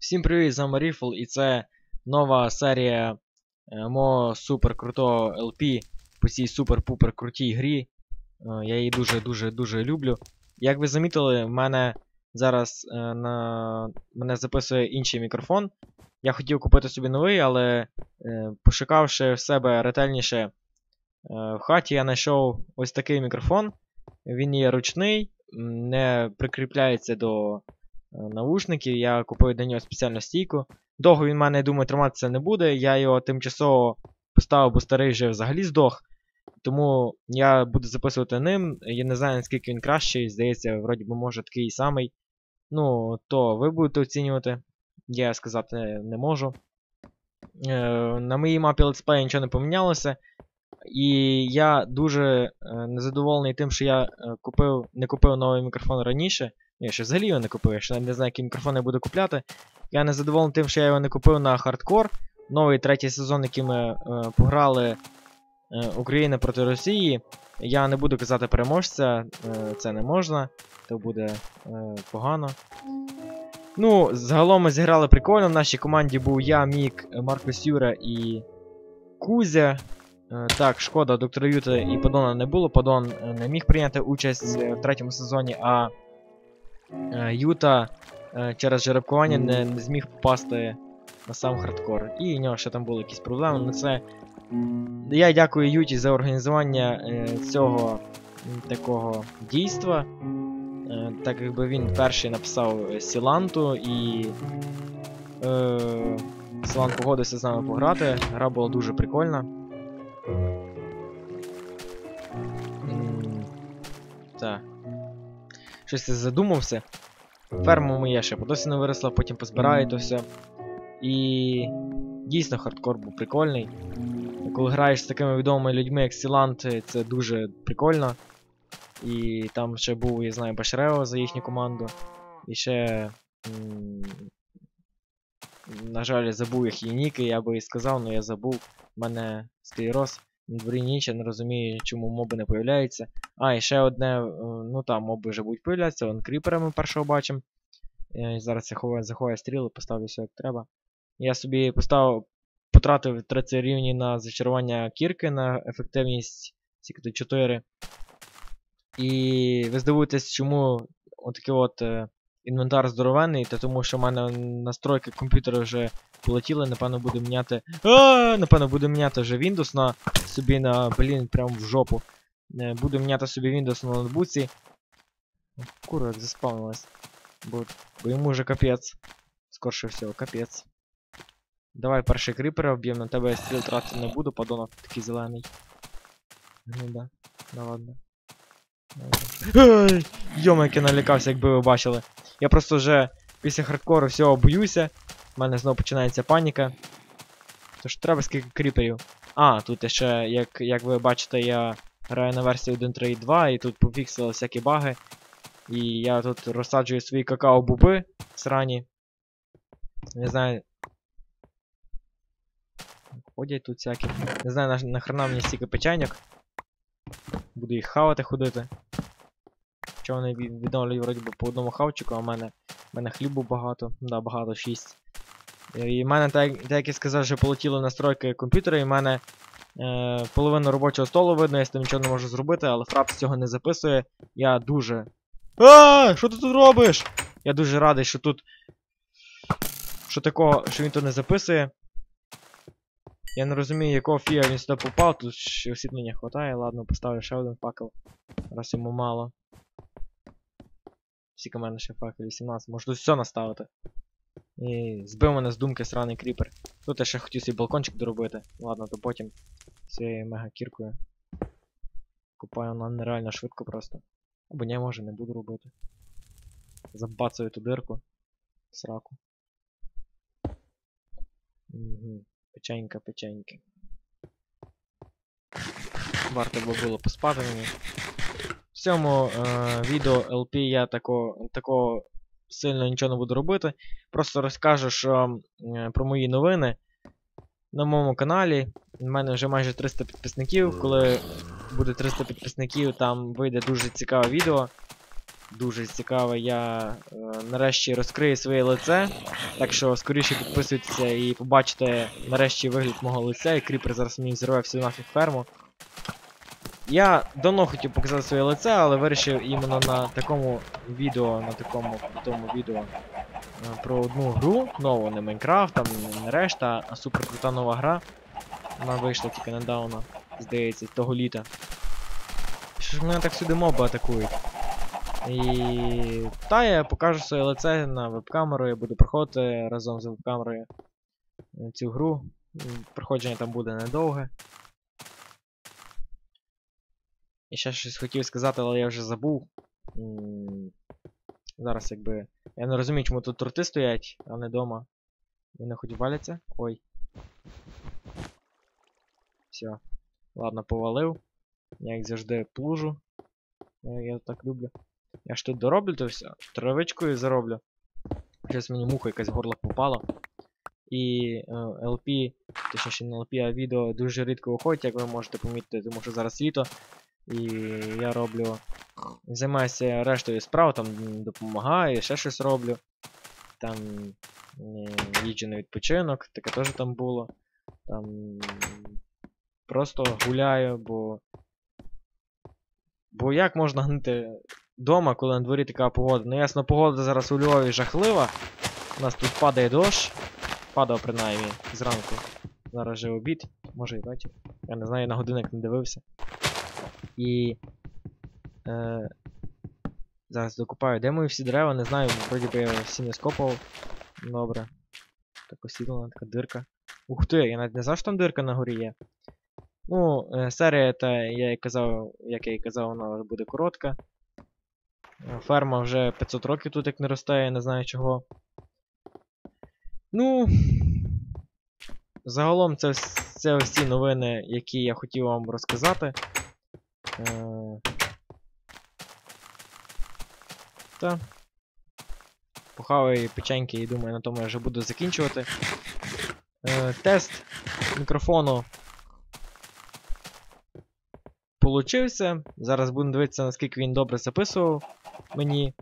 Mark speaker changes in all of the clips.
Speaker 1: Всім привіт, з вами Ріфл, і це нова серія е, мого супер крутого LP по цій супер-пупер крутій грі. Е, я її дуже-дуже дуже люблю. Як ви замітили, в мене зараз е, на мене записує інший мікрофон. Я хотів купити собі новий, але пошукавши в себе ретельніше в хаті, я знайшов ось такий мікрофон. Він є ручний, не прикріпляється до е, навушників. Я купив для нього спеціальну стійку. Довго він в мене, я думаю, триматися не буде. Я його тимчасово поставив, бо старий вже взагалі здох. Тому я буду записувати ним. Я не знаю, наскільки він кращий. Здається, вроді би, може такий самий. Ну, то ви будете оцінювати. Я сказати не можу. Е, на моїй мапі летсплею нічого не помінялося. І я дуже е, незадоволений тим, що я е, купив, не купив новий мікрофон раніше. Я ще взагалі його не купив, я ще не знаю, який мікрофон я буду купляти. Я не задоволений тим, що я його не купив на хардкор. Новий третій сезон, який ми е, пограли е, Україна проти Росії. Я не буду казати переможця, е, це не можна, то буде е, погано. Ну, загалом ми зіграли прикольно. В нашій команді був я, Мік, Маркус Юра і Кузя. Е, Так, шкода, доктора Юта і Падона не було. Падон е, не міг прийняти участь е, в третьому сезоні, а Юта е, через жеребкування не, не зміг попасти на сам хардкор. І в нього ще там були якісь проблеми. Ну це. Я дякую Юті за організування е, цього такого дійства. Е, так якби він перший написав е, Сіланту і. Е, Сілан погодився з нами пограти. Гра була дуже прикольна. Так. Щось я задумався. Ферма моя ще досі не виросла, потім позбираю то все. І дійсно хардкор був прикольний. Коли граєш з такими відомими людьми, як Сілант, це дуже прикольно. І там ще був, я знаю, Башрео за їхню команду. І ще. На жаль, забув їх її ніки, я би і сказав, але я забув. У мене склероз. Дворі ніч, я не розумію, чому моби не появляються. А, і ще одне, е, ну там моби вже будуть появлятися, вон кріпера ми першого бачимо. Е, Зараз я ховаю, заховаю стріли, поставлю все як треба. Я собі поставив, потратив 30 рівні на зачарування кірки на ефективність скільки 4. І ви здивуєтесь, чому отакий от е, інвентар здоровенний, та тому що в мене настройки комп'ютера вже полетіли, напевно буду міняти. А, напевно, буду міняти вже Windows на собі на, блін, прям в жопу. Е, Буду міняти собі Windows на ноутбуці. Кура, як заспавнилась. Бо, бо йому вже капець. Скорше всього, капець. Давай перший кріпера вб'ємо, на тебе я стріл тратити не буду, подонок такий зелений. Ну да, ну ладно. Ей, Йома, як я налякався, якби ви бачили. Я просто вже після хардкору всього боюся. У мене знову починається паніка. Тож треба скільки кріперів. А, тут ще, як, як ви бачите, я граю на версії 1.3.2 і тут пофіксили всякі баги. І я тут розсаджую свої какао-буби срані. Не знаю. Ходять тут всякі. Не знаю, на, нахрена мені стільки печеньок. Буду їх хавати ходити. Що вони відновлюють вроді би по одному хавчику, а в мене, в мене хлібу багато. Да, багато, 6. І в мене, так, так як я сказав, вже полетіли настройки комп'ютера, і в мене е, половину робочого столу видно, я з тим нічого не можу зробити, але фрапс цього не записує. Я дуже. А, що ти тут робиш? Я дуже радий, що тут. Що такого, що він тут не записує. Я не розумію, якого фіга він сюди попав, тут ще освітлення хватає, ладно, поставлю ще один факел. Раз йому мало. Скільки в мене ще факел? 18. Можу все наставити. І збив мене з думки сраний кріпер. Тут я ще хотів свій балкончик доробити. Ладно, то потім цією мега-кіркою. Купаю вона нереально швидко просто. Або ні, може, не буду робити. Забацаю ту дирку. Сраку. Угу. Печенька, печенька. Варто би було поспати мені. В цьому е, відео LP я тако, такого сильно нічого не буду робити. Просто розкажу, що е, про мої новини на моєму каналі. У мене вже майже 300 підписників. Коли буде 300 підписників, там вийде дуже цікаве відео. дуже цікаве. Я е, нарешті розкрию своє лице. Так що скоріше підписуйтеся і побачите нарешті вигляд мого лиця, і кріпер зараз мені зірве всю нафіг ферму. Я давно хотів показати своє лице, але вирішив іменно на такому відео, на такому крутому відео е, про одну гру, нову, не Майнкрафт, там не решта, а супер крута нова гра. Вона вийшла тільки недавно, здається, того літа. Що ж мене так сюди моби атакують? І та я покажу своє лице на веб-камеру, я буду проходити разом з веб-камерою е, цю гру. Проходження там буде недовге. І ще щось хотів сказати, але я вже забув. Зараз якби. Я не розумію, чому тут торти стоять, а не дома. Вони хоч валяться? Ой. Все. Ладно, повалив. Я як завжди плужу. Е, Я так люблю. Я ж тут дороблю то все. Травичкою зароблю. Щось мені муха якась в горло попала. І е, LP, точніше не LP, а відео дуже рідко виходять, як ви можете помітити, тому що зараз літо. І я роблю. Займаюся рештою справ, там допомагаю, ще щось роблю. Там їжджу на відпочинок, таке теж там було. Там просто гуляю, бо. Бо як можна гнити вдома, коли на дворі така погода? Ну ясно, погода зараз у Львові жахлива. У нас тут падає дощ. Падав принаймні зранку. Зараз же обід, може і вечір. Я не знаю, я на годинник не дивився. І. Е, зараз докупаю. Де мої всі дерева? Не знаю, вроді би я всі не скопав. Добре. Так осідлена така дирка. Ух ти, я навіть не знав, що там дирка на горі є. Ну, е, серія, та я і казав, як я і казав, вона буде коротка. Е, Ферма вже 500 років тут як не росте, я не знаю чого. Ну. Загалом це, це ось новини, які я хотів вам розказати. Е... Та. Похаваю печеньки і думаю, на тому я вже буду закінчувати. Е, тест мікрофону получився. Зараз будемо дивитися, наскільки він добре записував мені.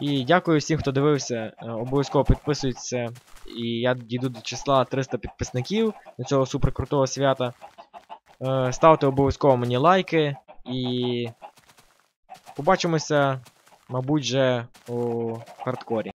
Speaker 1: І дякую всім, хто дивився. Е, Обов'язково підписуйтеся. І я дійду до числа 300 підписників до цього суперкрутого свята. Е, Ставте обов'язково мені лайки. І побачимося, мабуть, вже у хардкорі.